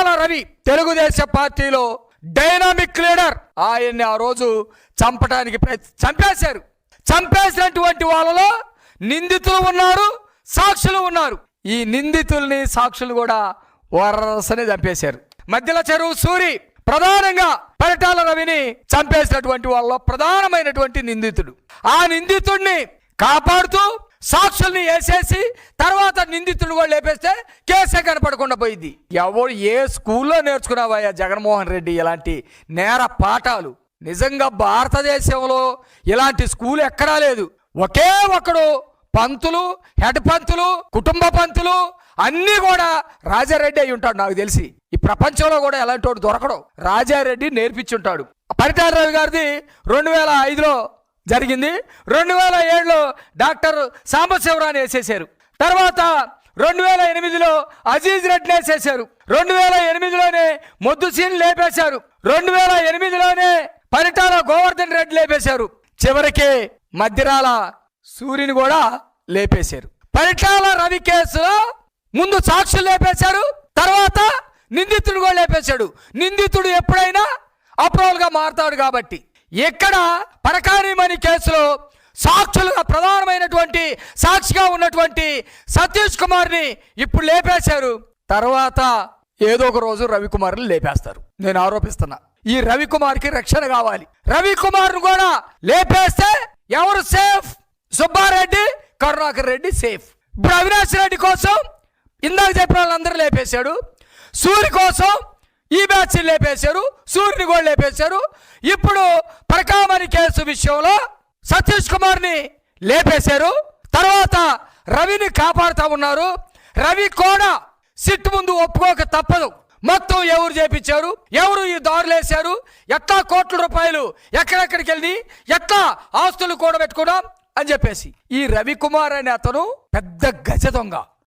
పరిటాల రవి తెలుగుదేశం పార్టీలో dynamic leader. ఆయన్ని ఆ రోజు చంపడానికి చంపేశారు. చంపేసినటువంటి వాళ్ళలో నిందితులు ఉన్నారు సాక్షులు ఉన్నారు. ఈ నిందితుల్ని సాక్షులు కూడా వరసనే చంపేశారు. మధ్యలో చెరువు సూరి ప్రధానంగా పరిటాల రవిని చంపేసినటువంటి వాళ్ళలో ప్రధానమైనటువంటి నిందితుడు. ఆ నిందితుడిని కాపాడుతూ సాక్షుల్ని వేసేసి తర్వాత నిందితుడు కూడా లేపేస్తే కేసే కనపడకుండా పోయింది. ఎవడు ఏ స్కూల్లో నేర్చుకున్నావయ్యా జగన్మోహన్ రెడ్డి ఇలాంటి నేర పాఠాలు? నిజంగా భారతదేశంలో ఇలాంటి స్కూల్ ఎక్కడా లేదు. ఒకే ఒకడు పంతులు హెడ్ పంతులు కుటుంబ పంతులు అన్నీ కూడా రాజారెడ్డి అయి ఉంటాడు నాకు తెలిసి. ఈ ప్రపంచంలో కూడా ఎలాంటి వాడు దొరకడు. రాజారెడ్డి నేర్పించుంటాడు. పరిటాల రవి గారిది రెండు వేల ఐదులో జరిగింది. రెండు వేల ఏడులో డాక్టర్ సాంబశివరాని వేసేసారు తర్వాత రెండు వేల ఎనిమిదిలో అజీజ్ రెడ్డి వేసేసారు రెండు వేల ఎనిమిదిలోనే మొద్దుసీన్ లేపేశారు. రెండు వేల ఎనిమిదిలోనే పరిటాల గోవర్ధన్ రెడ్డి లేపేశారు. చివరికి మధ్యరాల సూర్యుని కూడా లేపేశారు. పరిటాల రవి కేసులో ముందు సాక్షులు లేపేశారు. తర్వాత నిందితుడు కూడా లేపేశాడు. నిందితుడు ఎప్పుడైనా అప్రూవల్గా మారుతాడు కాబట్టి. ఎక్కడ పరకానిమణి కేసులో సాక్షులుగా ప్రధానమైనటువంటి సాక్షిగా ఉన్నటువంటి సతీష్ కుమార్ని ఇప్పుడు లేపేశారు. తర్వాత ఏదో ఒక రోజు రవికుమార్ని లేపేస్తారు. నేను ఆరోపిస్తున్నా. ఈ రవికుమార్కి రక్షణ కావాలి. రవికుమార్ను కూడా లేపేస్తే ఎవరు సేఫ్ సుబ్బారెడ్డి కరుణాకర్ రెడ్డి సేఫ్ ఇప్పుడు అవినాష్ రెడ్డి కోసం ఇందాక చెప్పిన వాళ్ళందరూ లేపేశాడు. సూర్య కోసం ఈ బ్యాచ్ని లేపేశారు సూర్యుని కూడా లేపేశారు. ఇప్పుడు ప్రకామణి కేసు విషయంలో సతీష్ కుమార్ని లేపేశారు. తర్వాత రవిని కాపాడుతూ ఉన్నారు. రవి కూడా సిట్ ముందు ఒప్పుకోక తప్పదు. మొత్తం ఎవరు చేపించారు? ఎవరు ఈ దారులేశారు ఎట్లా కోట్ల రూపాయలు ఎక్కడెక్కడికి వెళ్ళి ఎట్లా ఆస్తులు కూడబెట్టుకున్నాం? అని చెప్పేసి ఈ రవికుమార్ అనే అతను పెద్ద గజ దొంగ.